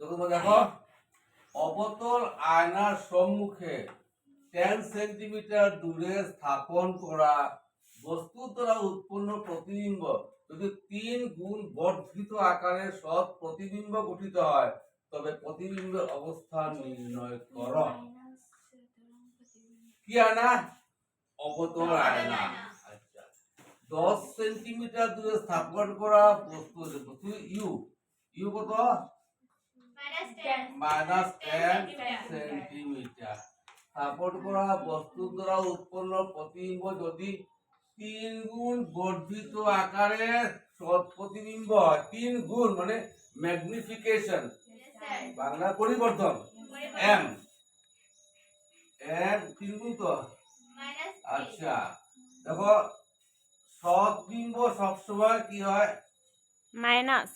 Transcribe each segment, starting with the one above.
দেখো অবতল আয়নার সম্মুখে টেন সেন্টিমিটার দূরে স্থাপন করা বস্তুর দ্বারা উৎপন্ন প্রতিবিম্ব। যদি তিন গুণ বর্ধিত আকারে সৎ প্রতিবিম্ব গঠিত হয়, তবে প্রতিবিম্বের অবস্থান নির্ণয় কর কি আয়না? অবতল আয়না। আচ্ছা। দশ সেন্টিমিটার দূরে স্থাপন করা বস্তু বস্তু ইউ ইউ কত? Minus ten centimetre. স্থাপন করা বস্তুর দ্বারা উৎপন্ন প্রতিবিম্ব যদি তিন গুণ বর্ধিত আকারে সৎ প্রতিবিম্ব হয় তিন গুণ মানে ম্যাগনিফিকেশন বাংলা পরিবর্তন। এম এম তিন গুণ তো? আচ্ছা। দেখো সৎ বিম্ব সবসময় কি হয়? মাইনাস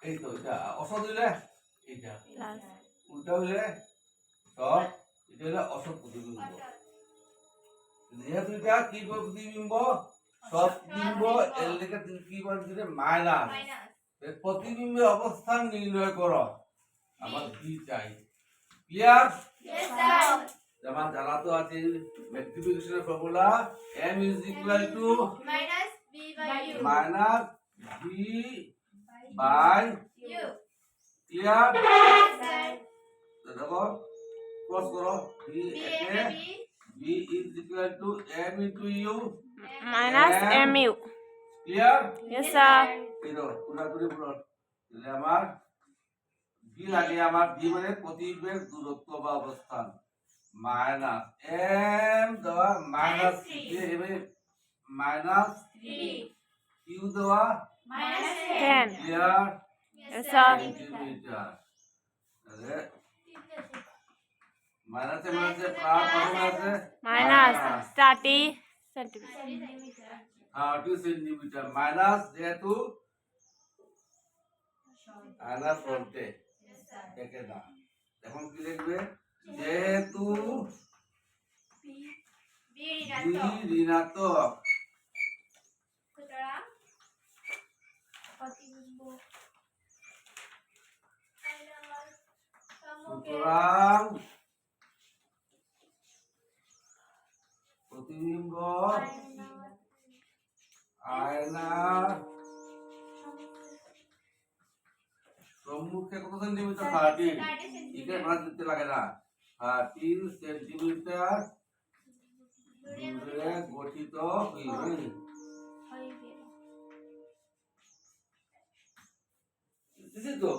এই তো এটা অসৎ হইলে এটা প্লাস উল্টা হইলে সৎ এটা হলে অসৎ প্রতিবিম্ব। যেহেতু এটা কি প্রতিবিম্ব? সৎ বিম্ব এর লেগে কি বলছিলে মাইনাস। প্রতিবিম্বের অবস্থান নির্ণয় করো। আমার ভি চাই। ক্লিয়ার যেমন জানা তো আছে formula m is equal to minus v by clear দেখো ক্রস করো ভি একে v is equal to m into u. Minus m u clear yes sir এই দেখো পুরাপুরি পুরো তাহলে আমার ভি লাগে আমার ভি মানে প্রতিবের দূরত্ব বা অবস্থান। মাইনাস এম দেওয়া মাইনাস এবারে মাইনাস কিউ দেওয়া ten clear yes sir centimetre তাহলে মাইনাসে মাইনাসে প্লাস কত আছে minus thirty centimetre thirty centimetre minus যেহেতু আয়না ফ্রন্টে দেখে না এখন কি লিখবে যেহেতু ভি ঋণাত্মক সুতরাং প্রতিবিম্ব আয়না সম্মুখে কত সেন্টিমিটার থার্টিন এটা ভাড়া দিতে লাগে না। থার্টিন সেন্টিমিটার দূরে গঠিত হইবে বুঝলি তো